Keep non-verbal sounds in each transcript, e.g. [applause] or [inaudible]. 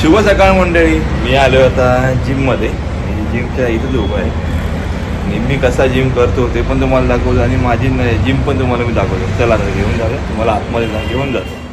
शुभ सकाळ मंडळी. मी आलो आता जिममध्ये. जिमच्या इथं उभं आहे. आणि मी कसा जिम करतो ते पण तुम्हाला दाखवतो आणि माझी जिम पण तुम्हाला मी दाखवतो. चला आता घेऊन जाऊया. तुम्हाला आतमध्ये जा घेऊन जातो.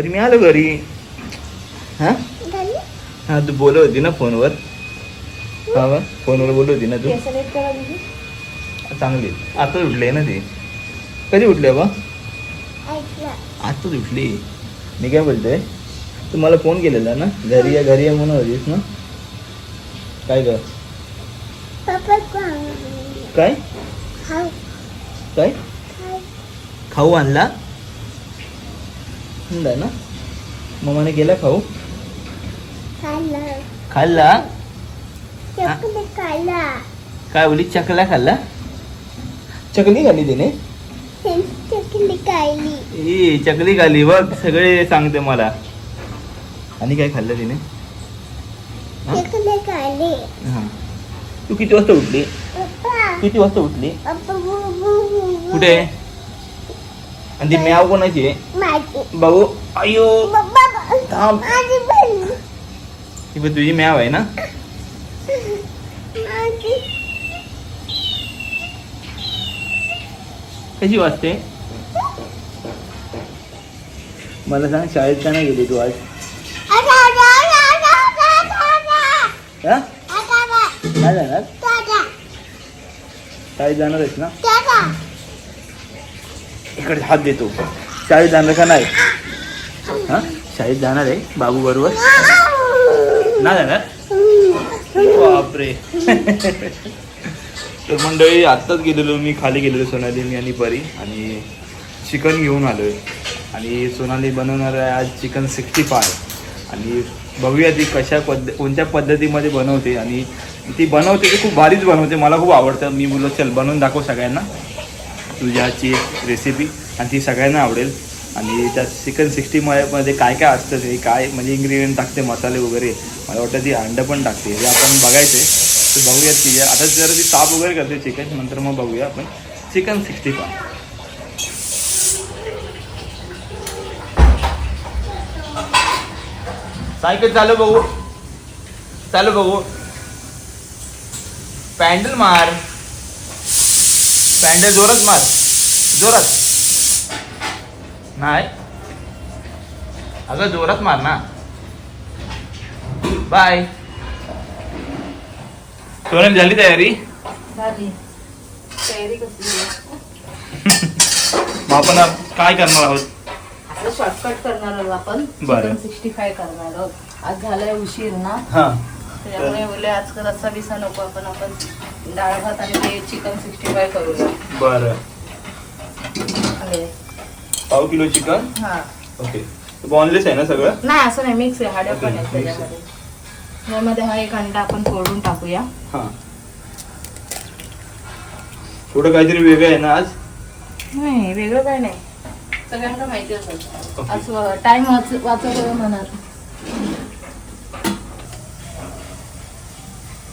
बरी मी आलो घरी. हा? हा तू बोलत होती ना फोनवर. हा मग फोनवर बोलत होती ना तू. चांगली आताच उठली ना ती. कधी उठली बा? आताच उठली. मी काय बोलतोय? तू मला फोन केलेला ना? घरी या घरी या म्हणून होतीस ना? काय ग? काय? काय? खाऊ आणला? आणला ना? मम्माने केला खाऊ? खाल्ला. काय बोली चकला खाल्ला? चकली खाल्ली तिने? ए चकली खाल्ली. बघ सगळे सांगते मला. आणि काय खाल्लं तिने? हा? तू किती वाजता उठली? किती वाजता उठली? कुठे? आणि ती म्याव कोणाची? आहे भाऊ अयो थांब. ही पण तुझी म्याव आहे ना? कशी वाजते? मला सांग शाळेत का नाही गेली तू आज? हा? काय जाणार? शाळेत जाणार आहेस ना? इकडे हात देतो. शाळेत जाणार का नाही? हा? शाळेत जाणार आहे बाबू बरोबर? ना जाणार? बापरे. तर मंडळी आत्ताच गेलेलो मी खाली गेलेलो सोनाली मी आणि परी आणि चिकन घेऊन आलो आहे आणि सोनाली बनवणार आहे आज चिकन सिक्स्टी फाय. आणि बघूया ती कशा पद्ध कोणत्या पद्धतीमध्ये बनवते आणि ती बनवते ती खूप भारीच बनवते मला खूप आवडतं. मी बोललो चल बनवून दाखव सगळ्यांना. तुझ्याची रेसिपी आणि ती सगळ्यांना आवडेल. आणि त्या चिकन सिक्स्टी मध्ये काय काय असतं ते? काय म्हणजे इन्ग्रेडियंट टाकते मसाले वगैरे. मला वाटतं ती अंड पण टाकते. हे आपण बघायचे. तर बघूयात ती आता जर ती साफ वगैरे करते चिकन नंतर मग बघूया आपण. चिकन सिक्स्टी फाय सायकल चालू बघू. चालू बघू. पॅन्डल मार. पॅन्डल जोरात मार. जोरात. नाही? अगं जोरात मार ना. बाय. सोनल झाली तयारी? झाली. तयारी कसली मग आपण काय करणार आहोत? शॉर्टकट करणार आहोत आपण. बरं. चिकन सिक्स्टी फाय करणार आहोत. आज झालाय उशीर ना? हा. त्याच्यामुळे बोलले आज रस्सा बिसा नको आपण आपण डाळ भात आणि ते चिकन सिक्स्टी फाय करूया. बरं. आणि पाव किलो चिकन? हा. ओके. बॉनलेस आहे ना सगळं? नाही असं नाही मिक्स आहे. हाड्या पण आहेत आहे. त्याच्यामध्ये. यामध्ये हा एक अंडा आपण फोडून टाकूया. हा. थोडं काहीतरी वेगळं आहे ना आज? नाही वेगळं काय नाही. सगळ्यांना माहिती असेल. Okay. असं टाइम वाच वाचवलं म्हणा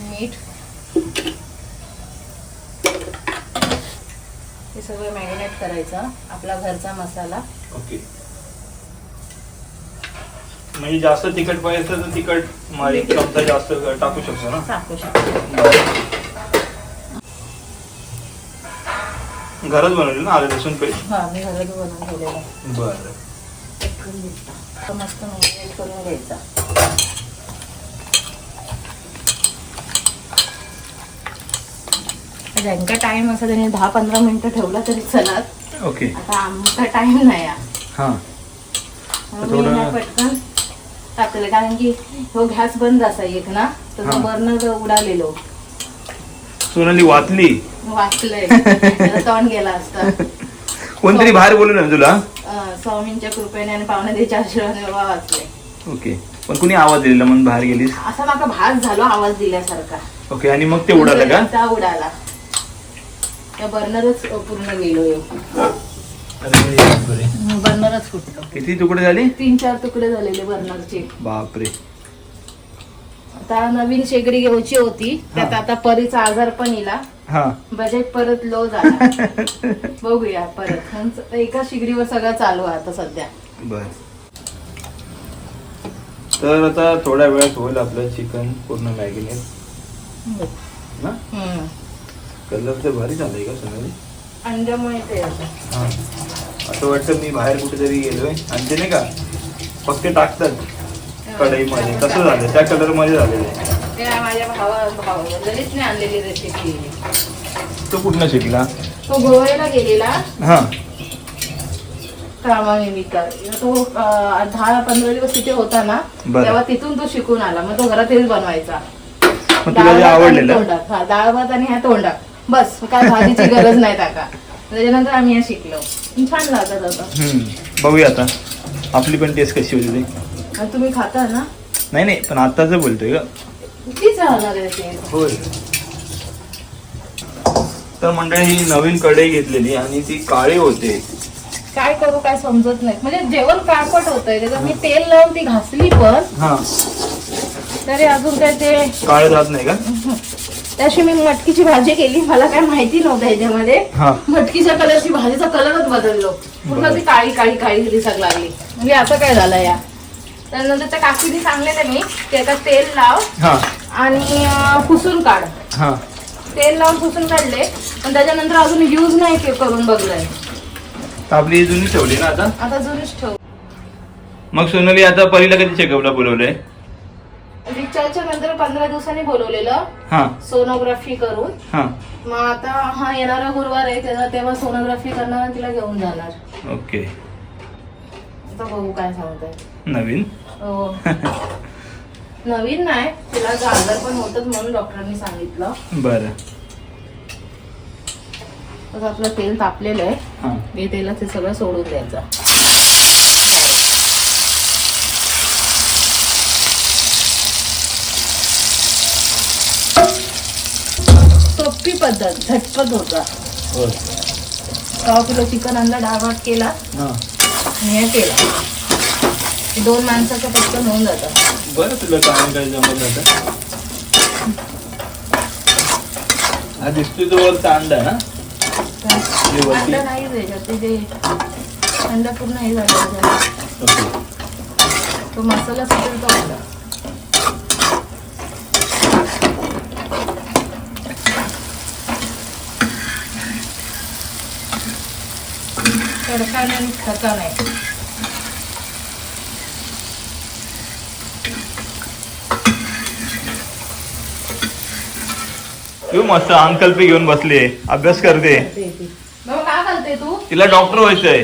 मीठ हे सगळं मॅरिनेट करायचं आपला घरचा मसाला. ओके. म्हणजे जास्त तिखट पाहिजे असेल तर तिखट एक चमचा जास्त टाकू शकतो ना? टाकू शकतो. घरात बनवली ना आलं लसूण पेस्ट? हा मी घरात बनवून ठेवलेलं. बरं. मस्त मॅरिनेट करून घ्यायचा. ज्यांका टाइम असा त्याने दहा पंधरा मिनिटं ठेवला तरी चलात. ओके. आता आमचा टाइम नाही. हां. पटकन टाकले कारण की तो गॅस बंद असा एक ना तर हा. बर्नर उडालेलो. सोनाली वाचली. वाचलंय. [laughs] तोंड गेला असता. कोणतरी बाहेर बोलू ना तुला? स्वामींच्या कृपेने आणि पावण्याच्या आशीर्वादाने बाबा वाचले. ओके. पण कुणी आवाज दिलेला म्हणून बाहेर गेलीस? असा माका भास झालो आवाज दिल्यासारखा. ओके आणि मग ते उडालं का? उडाला. त्या बर्नरच पूर्ण गेलो. बर्नरच फुटलो किती तुकडे झाले? तीन चार तुकडे झालेले बर्नरचे. बापरे. आता नवीन शेगडी घ्यायची होती. त्यात हा. आता परीचा आजार पण येला हा. बजेट परत लो झाला. [laughs] बघूया परत. एका शिगडीवर सगळं चालू आहे आता सध्या. बर. तर आता थोड्या वेळात होईल आपलं चिकन पूर्ण मॅगिनेट ना हम्म. कलर तर भारी झालंय का सोनाली अंड्यामुळे ते असं. हा. असं वाटतं मी बाहेर कुठेतरी गेलोय. आणि ते नाही का? फक्त टाकतात कढईमध्ये. तसं झालं त्या कलरमध्ये झालेलं आहे. ते माझ्या भावा भावा ललितने आणलेली रेसिपी तो कुठनं शिकला? तो गोव्याला गेलेला. हा. कामानिमित्त. तो अं, दहा पंधरा दिवस तिथे होता ना बरं. तेव्हा तिथून तो शिकून आला. मग तो घरात बनवायचा. मग तुला जे डाळ भात आणि आवडलेलं. तोंडात. हा डाळ भात आणि ह्या तोंडात. बस काय भाजीची गरज नाही टाका त्याच्यानंतर आम्ही हे शिकलो. छान लागत हम्म. बघूया आता. आपली पण टेस्ट कशी होती ते? आणि तुम्ही खाता ना? नाही नाही पण आताच बोलतोय का तीच राहणार आहे ते होय. तर मंडळी ही नवीन कढई घेतलेली आणि ती काळी होते. काय करू काय समजत नाही. म्हणजे जेवण काळपट होतंय. त्याच्यात मी तेल लावून ती घासली पण. हा. तरी अजून काय ते काळे जात नाही का? [laughs] त्याशी मी मटकीची भाजी केली. मला काय माहिती नव्हतं ह्याच्यामध्ये. हा. मटकीच्या कलरची भाजीचा कलरच बदललो. पूर्ण ती काळी काळी काळी दिसायला लागली. म्हणजे असं काय झालं या? त्यानंतर त्या काकीने सांगले मी की आता तेल लाव हा. आणि अं, पुसून काढ. हा. तेल लावून पुसून काढले. पण त्याच्यानंतर अजून यूज नाही के- करून बघलंय. तर आपली जुनी ठेवली ना आता? आता जुनीच ठेव. मग सोनाली आता परीला कधी चेकअपला बोलवलंय? रिचार्जच्या नंतर पंधरा दिवसांनी बोलवलेलं. हा. सोनोग्राफी करून. हा. मग आता हा येणारा गुरुवार आहे तेव्हा तेव्हा सोनोग्राफी करणार आणि तिला घेऊन जाणार. ओके. आता बघू काय सांगताय. नवीन? हो. नवीन नाही तिला आजार पण होतच म्हणून डॉक्टरांनी सांगितलं. बरं. आपलं तेल तापलेलं आहे. हा. हे तेलात ते सगळं सोडून द्यायचं. सोपी पद्धत झटपट होता. होय. पाव किलो चिकन आणला डाळ भात केला. हा. आणि हे केला. दोन माणसाचं पटकन होऊन जातं. बरं तुला काय काय जमत जातं हा दिसतोय तो वरचा अंडा ना? वरती. अंडा नाही द्यायच्यात ते जे अंडा पूर्ण हे झालं तो मसाला सुटेल तो अंडा तडका नाही खचा नाही. तू मस्त अंकल्पी घेऊन बसले अभ्यास करते. बाबा काय घालते तू? तिला डॉक्टर व्हायचंय.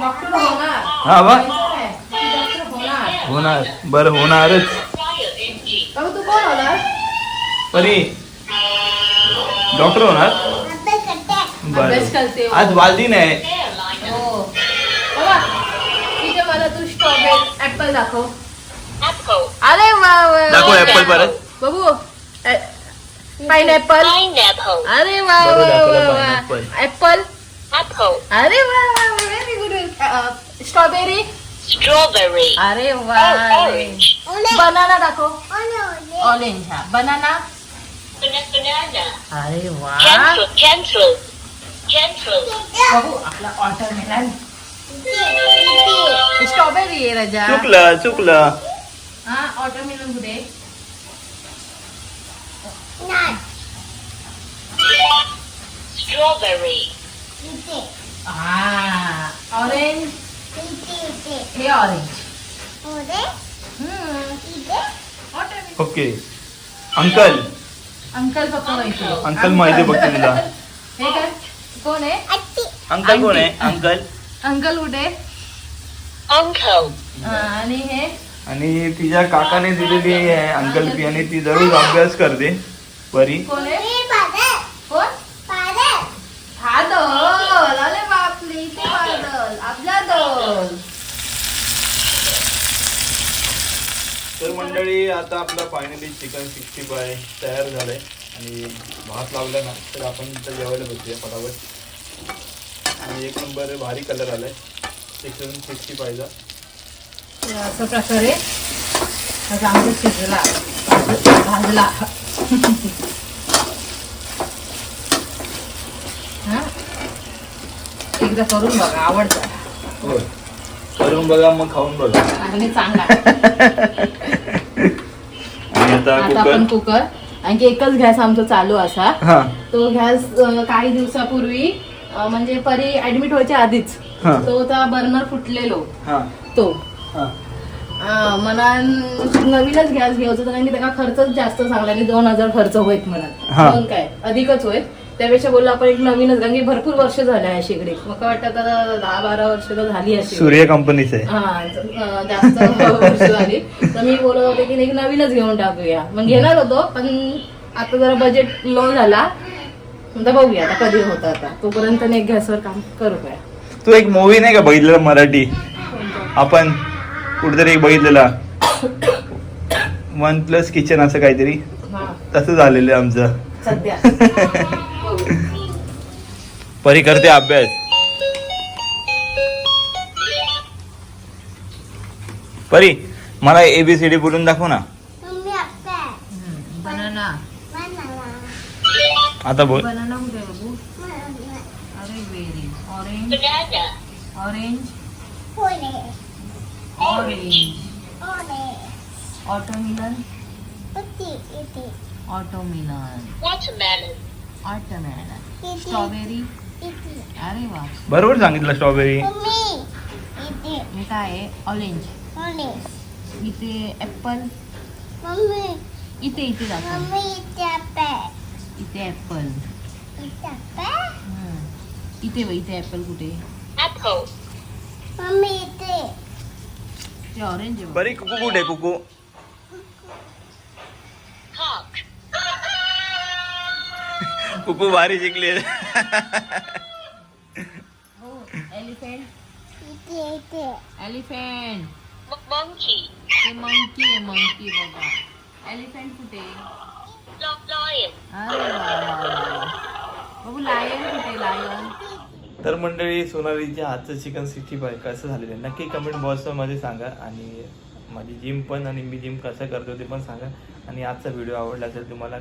डॉक्टर होणार. हा बा. डॉक्टर होणार. होणार. बरं होणारच. बाबा तू कोण होणार? परी. डॉक्टर होणार? अभ्यास करते. बरं. आज वालदी नाही स्ट्रॉबेरी ऍपल दाखव अरे दाखव ऍपल परत बघू पाइन ऍपल Pineapple. अरे वा. Apple Apple. अरे वा वा व्हेरी गुड स्ट्रॉबेरी Strawberry. अरे वा. बनाना दाखव ऑरेंज हा बनाना. अरे वा Cancel. Cancel. Cancel. बघू आपला स्ट्रॉबेरी आहे राजा चुकलं चुकलं हा वॉटरमेलन कुठे Strawberry. हा ऑरेंज हे ऑरेंज ओके अंकल अंकल पप्पा माहिती अंकल माहिती बघते तुला हे काय कोण आहे अंकल कोण आहे अंकल अंकल कुठे. हा, आणि हे? आणि तिच्या काकाने दिलेली आहे अंकल पी आणि ती दररोज अभ्यास करते. परी. कोण आहे? कोण? फादल अरे बापले इथे फादल आपला दल तर मंडळी आता आपला फायनली चिकन सिक्स्टी फाय तयार झालंय. आणि भात लावला ना तर आपण इथं जेवायला बसूया फटाफट आणि एक नंबर भारी कलर आलाय. चिकन सिक्स्टी फायचा असं प्रकारे आमचा शिजला भाजला. हा? एकदा करून बघा आवडतं. होय. करून बघा मग खाऊन बघा. आणि चांगला. आणि आता आता आपण कुकर कुकर आणखी एकच गॅस आमचा चालू असा. हा. तो गॅस काही दिवसापूर्वी म्हणजे परी ऍडमिट व्हायच्या आधीच. हा. तो होता बर्नर फुटलेलो. हा. तो. हा. मला नवीनच गॅस घ्यायचा होता कारण की त्याला खर्चच जास्त सांगला आणि दोन हजार खर्च होईत हा. म्हणा दोन काय? अधिकच होईल त्यापेक्षा बोललो आपण एक नवीनच कारण की भरपूर वर्ष झाले आहे शेगडी मग काय वाटतं आता दहा बारा वर्ष तर झाली अशी. सूर्य कंपनीचं आहे. हा जास्त वर्ष झाली. तर मी बोलत होते की एक नवीनच घेऊन टाकूया. मग घेणार होतो पण आता जरा बजेट लो झाला. बघूया आता कधी होतं आता. तोपर्यंत गॅसवर काम करू काय? तू एक मूवी नाही का बघितलेला मराठी? आपण कुठेतरी एक बघितलेला. वन प्लस किचन असं काहीतरी. हा. तसं झालेलं आहे आमचं. सध्या. [laughs] परी करते अभ्यास. परी मला एबीसीडी बोलून दाखव ना. आता बोल. बनाना कुठे आहे बाबू? अरे berry. Orange. Orange orange watermelon watermelon Watermelon. Watermelon strawberry अरे वा. बरोबर सांगितलं स्ट्रॉबेरी काय आहे? ऑरेंज इथे ऍपल इथे इथे दाखव. इथे ऍपल इथे बघ इथे ऍपल कुठे. ते ऑरेंज आहे बघ. परी कुकू कुठे कुकू. [laughs] कुकू भारी शिकली. हो एलिफेंट. एलिफेंट. ते मंकी आहे मंकी बाबा एलिफंट कुठे बाबू लायन कुठे लायन तर मंडळी सोनालीच्या आजचं चिकन सिक्स्टी फाय कसं झालेलं आहे नक्की कमेंट बॉक्समध्ये सांगा. आणि माझी जिम पण आणि मी जिम कसं करतो ते पण सांगा. आणि आजचा व्हिडिओ आवडला असेल तुम्हाला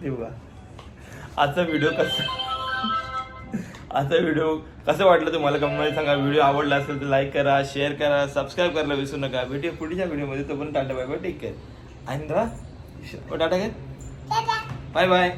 देऊ का आजचा व्हिडिओ कसा आजचा व्हिडिओ कसं वाटलं तुम्हाला? कमेंटमध्ये सांगा. व्हिडिओ आवडला असेल तर लाईक करा शेअर करा सबस्क्राईब करायला विसरू नका. भेटूया पुढच्या व्हिडिओमध्ये तो पण tata bye bye. Take care आणि टाटा काय? Bye bye